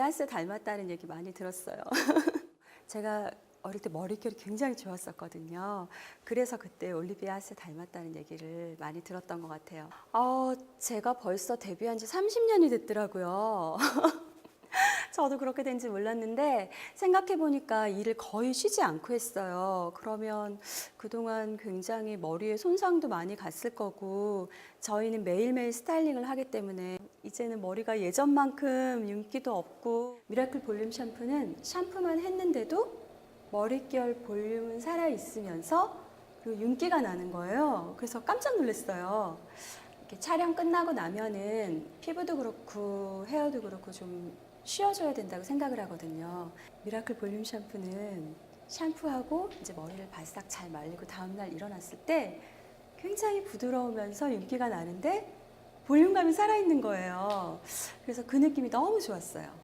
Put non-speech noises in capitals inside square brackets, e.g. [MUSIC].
아스 닮았다는 얘기 많이 들었어요. [LAUGHS] 제가 어릴 때 머릿결이 굉장히 좋았었거든요. 그래서 그때 올리비아 하스 닮았다는 얘기를 많이 들었던 것 같아요. 어, 제가 벌써 데뷔한 지 30년이 됐더라고요. [LAUGHS] 저도 그렇게 된 지 몰랐는데 생각해 보니까 일을 거의 쉬지 않고 했어요. 그러면 그동안 굉장히 머리에 손상도 많이 갔을 거고 저희는 매일매일 스타일링을 하기 때문에 이제는 머리가 예전만큼 윤기도 없고 미라클 볼륨 샴푸는 샴푸만 했는데도 머릿결 볼륨은 살아 있으면서 그리고 윤기가 나는 거예요. 그래서 깜짝 놀랐어요. 촬영 끝나고 나면은 피부도 그렇고 헤어도 그렇고 좀 쉬어줘야 된다고 생각을 하거든요. 미라클 볼륨 샴푸는 샴푸하고 이제 머리를 바싹 잘 말리고 다음날 일어났을 때 굉장히 부드러우면서 윤기가 나는데 볼륨감이 살아있는 거예요. 그래서 그 느낌이 너무 좋았어요.